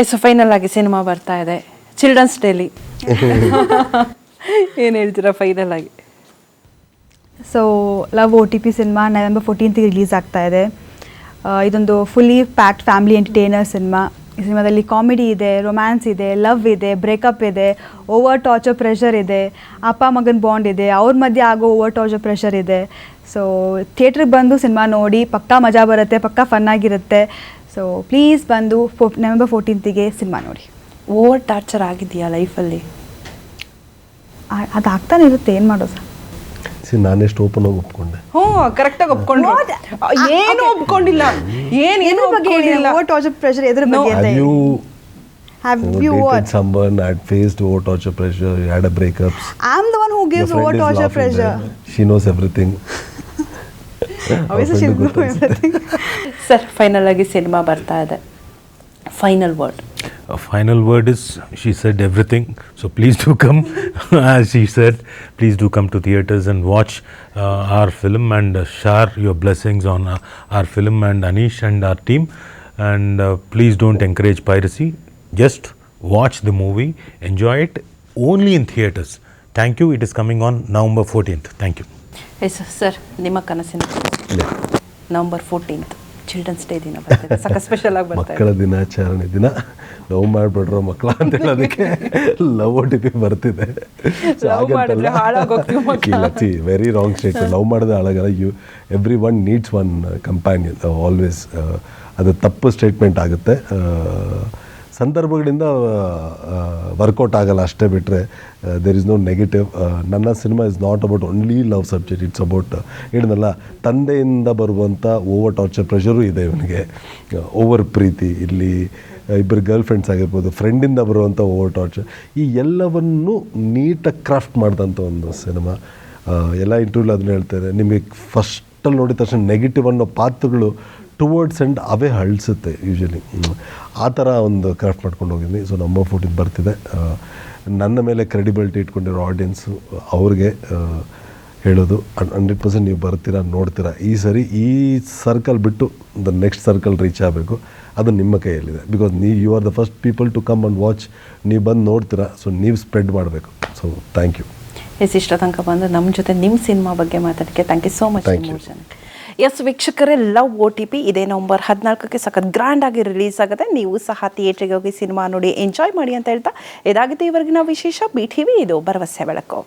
S final ಆಗಿ cinema ಬರ್ತಾ ಇದೆ. ಚಿಲ್ಡ್ರನ್ಸ್ ಡೇಲಿ ಏನು ಹೇಳ್ತೀರಾ ಫೈನಲ್ ಆಗಿ? So love O T P cinema November ಫೋರ್ಟೀನ್ತ್ಗೆ release ಆಗ್ತಾ ಇದೆ. ಇದೊಂದು fully packed family entertainer cinema ಈ ಸಿನಿಮಾದಲ್ಲಿ ಕಾಮಿಡಿ ಇದೆ ರೊಮ್ಯಾನ್ಸ್ ಇದೆ ಲವ್ ಇದೆ ಬ್ರೇಕಪ್ ಇದೆ ಓವರ್ ಟಾರ್ಚರ್ ಪ್ರೆಷರ್ ಇದೆ ಅಪ್ಪ ಮಗನ ಬಾಂಡ್ ಇದೆ ಅವ್ರ ಮಧ್ಯೆ ಆಗೋ ಓವರ್ ಟಾರ್ಚರ್ ಪ್ರೆಷರ್ ಇದೆ. ಸೊ ಥಿಯೇಟ್ರಿಗೆ ಬಂದು ಸಿನಿಮಾ ನೋಡಿ ಪಕ್ಕಾ ಮಜಾ ಬರುತ್ತೆ ಪಕ್ಕಾ ಫನ್ ಆಗಿರುತ್ತೆ. ಸೊ ಪ್ಲೀಸ್ ಬಂದು ನವೆಂಬರ್ ಫೋರ್ಟೀನ್ತಿಗೆ ಸಿನಿಮಾ ನೋಡಿ. ಓವರ್ ಟಾರ್ಚರ್ ಆಗಿದೆಯಾ ಲೈಫಲ್ಲಿ ಅದು ಆಗ್ತಾನೆ ಇರುತ್ತೆ ಏನು ಮಾಡೋದು? ನಾನೆಷ್ಟು ಓಪನ್ ಆಗಿ ಒಪ್ಕೊಂಡೆ. ಹ್ಞೂ ಕರೆಕ್ಟಾಗಿ ಒಪ್ಕೊಂಡು ಏನು ಒಪ್ಕೊಂಡಿಲ್ಲ. ಏನು ಏನು ಬಗ್ಗೆ torture what was of pressure ಎದುರು ಬಗ್ಗೆ you have you what sunburn at face to what was you had a break I am the one who gives over torture of pressure she knows everything always she knows everything sir final ಆಗಿ cinema ಬರ್ತಾ ಇದೆ final word A final word is she said everything. So please do come. As she said, please do come to theaters and watch uh, our film and uh, share your blessings on uh, our film and Anish and our team. And uh, please don't encourage piracy. Just watch the movie, enjoy it only in theaters. Thank you. It is coming on November 14th. Thank you. Yes sir ನಿಮ್ಮ ಕನಸಿನ November fourteenth children's day ದಿನ ಬರ್ತದೆ. ಸಕ special ಆಗಿ ಮಕ್ಕಳ ದಿನಾಚರಣೆ ದಿನ. Love ಮಾಡ್ಬಿಡ್ರೋ ಮಕ್ಕಳ ಅಂತ ಹೇಳೋದಕ್ಕೆ ಲವ್ ಒ ಟಿ ಪಿ ಬರ್ತಿದೆ ವೆರಿ ರಾಂಗ್ ಸ್ಟೇಟ್ ಲವ್ ಮಾಡಿದ್ರೆ ಹಾಳಾಗಲ್ಲ. You every one needs one companion always uh, ಅದು ತಪ್ಪು ಸ್ಟೇಟ್ಮೆಂಟ್ ಆಗುತ್ತೆ. ಆ, ಸಂದರ್ಭಗಳಿಂದ ವರ್ಕೌಟ್ ಆಗಲ್ಲ ಅಷ್ಟೇ ಬಿಟ್ಟರೆ ದೇರ್ ಇಸ್ ನೋ ನೆಗೆಟಿವ್ ನನ್ನ cinema is not about only love subject it's about ಹೇಳಿದ್ನಲ್ಲ, ತಂದೆಯಿಂದ ಬರುವಂಥ ಓವರ್ ಟಾರ್ಚರ್ ಪ್ರೆಷರು ಇದೆ ಇವನಿಗೆ. ಓವರ್ ಪ್ರೀತಿ ಇಲ್ಲಿ ಇಬ್ಬರು ಗರ್ಲ್ ಫ್ರೆಂಡ್ಸ್ ಆಗಿರ್ಬೋದು ಫ್ರೆಂಡಿಂದ ಬರುವಂಥ ಓವರ್ ಟಾರ್ಚರ್ ಈ ಎಲ್ಲವನ್ನು ನೀಟಾಗಿ ಕ್ರಾಫ್ಟ್ ಮಾಡಿದಂಥ ಒಂದು ಸಿನಿಮಾ ಎಲ್ಲ ಇಂಟರ್ವ್ಯೂಲ್ ಅದನ್ನ ಹೇಳ್ತಾರೆ ನಿಮಗೆ ಫಸ್ಟಲ್ಲಿ ನೋಡಿದ ತಕ್ಷಣ ನೆಗೆಟಿವ್ ಅನ್ನೋ ಪಾತ್ರಗಳು ಟುವರ್ಡ್ಸ್ ಎಂಡ್ ಅವೇ ಹಳ್ಸುತ್ತೆ ಯೂಶಲಿ ಆ ಥರ ಒಂದು ಕ್ರಾಫ್ಟ್ ಮಾಡ್ಕೊಂಡು ಹೋಗಿದ್ದೀನಿ ಸೊ ನಂಬರ್ ಫೋರ್ಟಿನ್ ಬರ್ತಿದೆ. ನನ್ನ ಮೇಲೆ ಕ್ರೆಡಿಬಿಲಿಟಿ ಇಟ್ಕೊಂಡಿರೋ ಆಡಿಯನ್ಸು ಅವ್ರಿಗೆ ಹೇಳೋದು. ಹಂಡ್ರೆಡ್ ಪರ್ಸೆಂಟ್ ನೀವು ಬರ್ತೀರಾ ನೋಡ್ತೀರಾ. ಈ ಸರಿ ಈ ಸರ್ಕಲ್ ಬಿಟ್ಟು ದ ನೆಕ್ಸ್ಟ್ ಸರ್ಕಲ್ ರೀಚ್ ಆಗಬೇಕು. ಅದು ನಿಮ್ಮ ಕೈಯಲ್ಲಿದೆ. ಬಿಕಾಸ್ ನೀವು you are the first people to come and watch ನೀವು ಬಂದು ನೋಡ್ತೀರಾ. ಸೊ ನೀವು ಸ್ಪ್ರೆಡ್ ಮಾಡಬೇಕು. ಸೊ ಥ್ಯಾಂಕ್ ಯು ಎಸ್ ಇಷ್ಟ ತನಕ ಬಂದು ನಮ್ಮ ಜೊತೆ ನಿಮ್ಮ ಸಿನಿಮಾ ಬಗ್ಗೆ ಮಾತಾಡಕ್ಕೆ thank you so much thank you. Yes ವೀಕ್ಷಕರೇ ಲವ್ ಓ ಟಿ ಪಿ ಇದೇ ನವಂಬರ್ ಹದಿನಾಲ್ಕಕ್ಕೆ ಸಖತ್ ಗ್ರ್ಯಾಂಡ್ ಆಗಿ ರಿಲೀಸ್ ಆಗುತ್ತೆ. ನೀವು ಸಹ ಥಿಯೇಟ್ರಿಗೆ ಹೋಗಿ ಸಿನಿಮಾ ನೋಡಿ ಎಂಜಾಯ್ ಮಾಡಿ ಅಂತ ಹೇಳ್ತಾ ಇದಾಗಿತ್ತು ಇವರೆಗಿನ ವಿಶೇಷ ಬಿ ಟಿ ವಿ ಇದು ಭರವಸೆ ಬೆಳಕು.